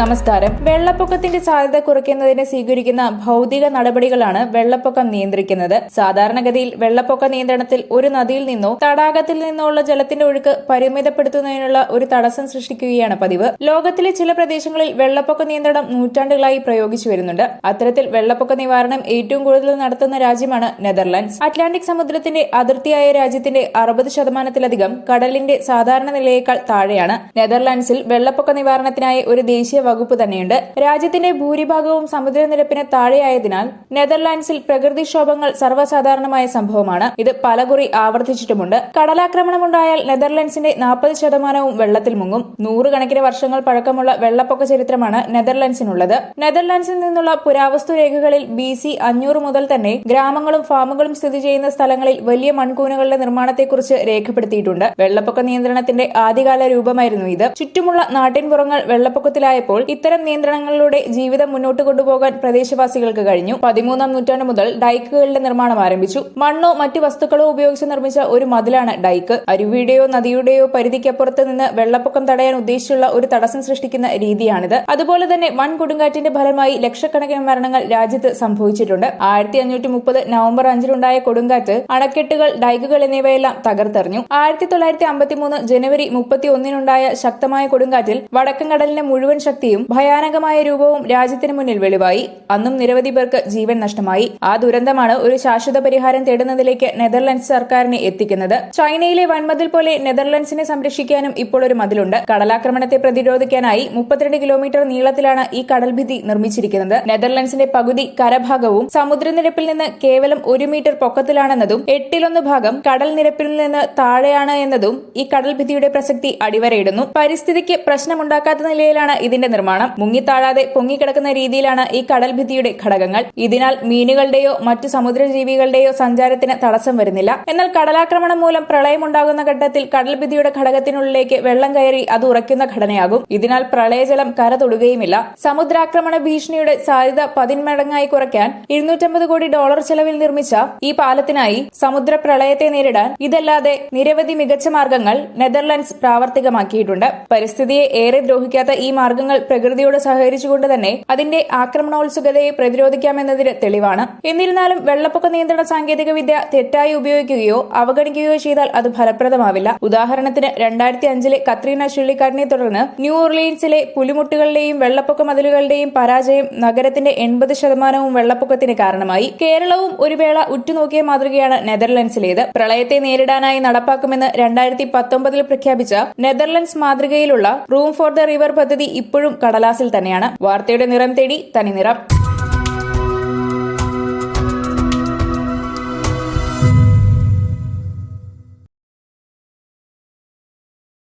നമസ്കാരം. വെള്ളപ്പൊക്കത്തിന്റെ സാധ്യത കുറയ്ക്കുന്നതിന് സ്വീകരിക്കുന്ന ഭൗതിക നടപടികളാണ് വെള്ളപ്പൊക്കം നിയന്ത്രിക്കുന്നത്. സാധാരണഗതിയിൽ വെള്ളപ്പൊക്ക നിയന്ത്രണത്തിൽ ഒരു നദിയിൽ നിന്നോ തടാകത്തിൽ നിന്നോ ഉള്ള ജലത്തിന്റെ ഒഴുക്ക് പരിമിതപ്പെടുത്തുന്നതിനുള്ള ഒരു തടസ്സം സൃഷ്ടിക്കുകയാണ് പതിവ്. ലോകത്തിലെ ചില പ്രദേശങ്ങളിൽ വെള്ളപ്പൊക്ക നിയന്ത്രണം നൂറ്റാണ്ടുകളായി പ്രയോഗിച്ചു വരുന്നുണ്ട്. അത്തരത്തിൽ വെള്ളപ്പൊക്ക നിവാരണം ഏറ്റവും കൂടുതൽ നടത്തുന്ന രാജ്യമാണ് നെതർലാൻഡ്സ്. അറ്റ്ലാന്റിക് സമുദ്രത്തിന്റെ അതിർത്തിയായ രാജ്യത്തിന്റെ അറുപത് ശതമാനത്തിലധികം കടലിന്റെ സാധാരണ നിലയേക്കാൾ താഴെയാണ്. നെതർലാൻഡ്സിൽ വെള്ളപ്പൊക്ക നിവാരണത്തിനായി ഒരു ദേശീയ വകുപ്പ് തന്നെയുണ്ട്. രാജ്യത്തിന്റെ ഭൂരിഭാഗവും സമുദ്രനിരപ്പിന് താഴെയായതിനാൽ നെതർലാൻഡ്സിൽ പ്രകൃതിക്ഷോഭങ്ങൾ സർവസാധാരണമായ സംഭവമാണ്. ഇത് പലകുറി ആവർത്തിച്ചിട്ടുമുണ്ട്. കടലാക്രമണമുണ്ടായാൽ നെതർലാൻഡ്സിന്റെ നാൽപ്പത് ശതമാനവും വെള്ളത്തിൽ മുങ്ങും. നൂറുകണക്കിന് വർഷങ്ങൾ പഴക്കമുള്ള വെള്ളപ്പൊക്ക ചരിത്രമാണ് നെതർലാൻഡ്സിനുള്ളത്. നെതർലാൻഡ്സിൽ നിന്നുള്ള പുരാവസ്തു രേഖകളിൽ ബി സി അഞ്ഞൂറ് മുതൽ തന്നെ ഗ്രാമങ്ങളും ഫാമുകളും സ്ഥിതി ചെയ്യുന്ന സ്ഥലങ്ങളിൽ വലിയ മൺകൂനുകളുടെ നിർമ്മാണത്തെക്കുറിച്ച് രേഖപ്പെടുത്തിയിട്ടുണ്ട്. വെള്ളപ്പൊക്ക നിയന്ത്രണത്തിന്റെ ആദ്യകാല രൂപമായിരുന്നു ഇത്. ചുറ്റുമുള്ള നാട്ടിൻപുറങ്ങൾ വെള്ളപ്പൊക്കത്തിലായപ്പോൾ ഇത്തരം നിയന്ത്രണങ്ങളിലൂടെ ജീവിതം മുന്നോട്ട് കൊണ്ടുപോകാൻ പ്രദേശവാസികൾക്ക് കഴിഞ്ഞു. പതിമൂന്നാം നൂറ്റാണ്ട് മുതൽ ഡൈക്കുകളുടെ നിർമ്മാണം ആരംഭിച്ചു. മണ്ണോ മറ്റ് വസ്തുക്കളോ ഉപയോഗിച്ച് നിർമ്മിച്ച ഒരു മതിലാണ് ഡൈക്ക്. അരുവിയുടെയോ നദിയുടെയോ പരിധിക്കപ്പുറത്ത് നിന്ന് വെള്ളപ്പൊക്കം തടയാൻ ഉദ്ദേശിച്ചുള്ള ഒരു തടസ്സം സൃഷ്ടിക്കുന്ന രീതിയാണിത്. അതുപോലെ തന്നെ വൺ കൊടുങ്കാറ്റിന്റെ ഫലമായി ലക്ഷക്കണക്കിന് മരണങ്ങൾ രാജ്യത്ത് സംഭവിച്ചിട്ടുണ്ട്. ആയിരത്തി അഞ്ഞൂറ്റി മുപ്പത് നവംബർ അഞ്ചിലുണ്ടായ കൊടുങ്കാറ്റ് അണക്കെട്ടുകൾ ഡൈക്കുകൾ എന്നിവയെല്ലാം തകർത്തെറിഞ്ഞു. ആയിരത്തി തൊള്ളായിരത്തി അമ്പത്തിമൂന്ന് ജനുവരി മുപ്പത്തി ഒന്നിനുണ്ടായ ശക്തമായ കൊടുങ്കാറ്റിൽ വടക്കൻ കടലിന്റെ മുഴുവൻ ശക്തിയും ഭയാനകമായ രൂപവും രാജ്യത്തിന് മുന്നിൽ വെളിവായി. അന്നും നിരവധി പേർക്ക് ജീവൻ നഷ്ടമായി. ആ ദുരന്തമാണ് ഒരു ശാശ്വത പരിഹാരം തേടുന്നതിലേക്ക് നെതർലൻഡ്സ് സർക്കാരിനെ എത്തിക്കുന്നത്. ചൈനയിലെ വൻമതിൽ പോലെ നെതർലൻഡ്സിനെ സംരക്ഷിക്കാനും ഇപ്പോൾ ഒരു മതിലുണ്ട്. കടലാക്രമണത്തെ പ്രതിരോധിക്കാനായി മുപ്പത്തിരണ്ട് കിലോമീറ്റർ നീളത്തിലാണ് ഈ കടൽഭിത്തി നിർമ്മിച്ചിരിക്കുന്നത്. നെതർലൻഡ്സിന്റെ പകുതി കരഭാഗവും സമുദ്രനിരപ്പിൽ നിന്ന് കേവലം ഒരു മീറ്റർ പൊക്കത്തിലാണെന്നതും എട്ടിലൊന്ന് ഭാഗം കടൽ നിരപ്പിൽ നിന്ന് താഴെയാണ് എന്നതും ഈ കടൽഭിത്തിയുടെ പ്രസക്തി അടിവരയിടുന്നു. പരിസ്ഥിതിക്ക് പ്രശ്നമുണ്ടാക്കാത്ത നിലയിലാണ് ഇതിന്റെ നിർമ്മാണം മുങ്ങിത്താഴാതെ പൊങ്ങിക്കിടക്കുന്ന രീതിയിലാണ് ഈ കടൽഭിത്തിയുടെ ഘടകങ്ങൾ. ഇതിനാൽ മീനുകളുടെയോ മറ്റു സമുദ്രജീവികളുടെയോ സഞ്ചാരത്തിന് തടസ്സം വരുന്നില്ല. എന്നാൽ കടലാക്രമണം മൂലം പ്രളയമുണ്ടാകുന്ന ഘട്ടത്തിൽ കടൽഭിത്തിയുടെ ഘടകത്തിനുള്ളിലേക്ക് വെള്ളം കയറി അത് ഉറയ്ക്കുന്ന ഘടനയാകും. ഇതിനാൽ പ്രളയജലം കര തൊടുകയുമില്ല സമുദ്രാക്രമണ ഭീഷണിയുടെ സാധ്യത പതിന്മടങ്ങായി കുറയ്ക്കാൻ ഇരുന്നൂറ്റമ്പത് കോടി ഡോളർ ചെലവിൽ നിർമ്മിച്ച ഈ പാലത്തിനായി സമുദ്ര പ്രളയത്തെ നേരിടാൻ ഇതല്ലാതെ നിരവധി മികച്ച മാർഗങ്ങൾ നെതർലൻഡ്സ് പ്രാവർത്തികമാക്കിയിട്ടുണ്ട്. പരിസ്ഥിതിയെ ഏറെ ദ്രോഹിക്കാത്ത ഈ മാർഗങ്ങൾ പ്രകൃതിയോട് സഹകരിച്ചുകൊണ്ട് തന്നെ അതിന്റെ ആക്രമണോത്സുകതയെ പ്രതിരോധിക്കാമെന്നതിന് തെളിവാണ്. എന്നിരുന്നാലും വെള്ളപ്പൊക്ക നിയന്ത്രണ സാങ്കേതിക വിദ്യ തെറ്റായി ഉപയോഗിക്കുകയോ അവഗണിക്കുകയോ ചെയ്താൽ അത് ഫലപ്രദമാവില്ല. ഉദാഹരണത്തിന് രണ്ടായിരത്തി അഞ്ചിലെ കത്രീന ചുഴലിക്കാറ്റിനെ തുടർന്ന് ന്യൂ ഓർലീൻസിലെ പുലിമുട്ടുകളുടെയും വെള്ളപ്പൊക്ക മതിലുകളുടെയും പരാജയം നഗരത്തിന്റെ എൺപത് ശതമാനവും വെള്ളപ്പൊക്കത്തിന് കാരണമായി. കേരളവും ഒരു വേള ഉറ്റുനോക്കിയ മാതൃകയാണ് നെതർലൻഡ്സിലേത്. പ്രളയത്തെ നേരിടാനായി നടപ്പാക്കുമെന്ന് രണ്ടായിരത്തി പത്തൊമ്പതിൽ പ്രഖ്യാപിച്ച നെതർലൻഡ്സ് മാതൃകയിലുള്ള റൂം ഫോർ ദ റിവർ പദ്ധതി ഇപ്പോഴും കടലാസിൽ തന്നെയാണ്. വാർത്തയുടെ നിറം തേടി തനി നിറം.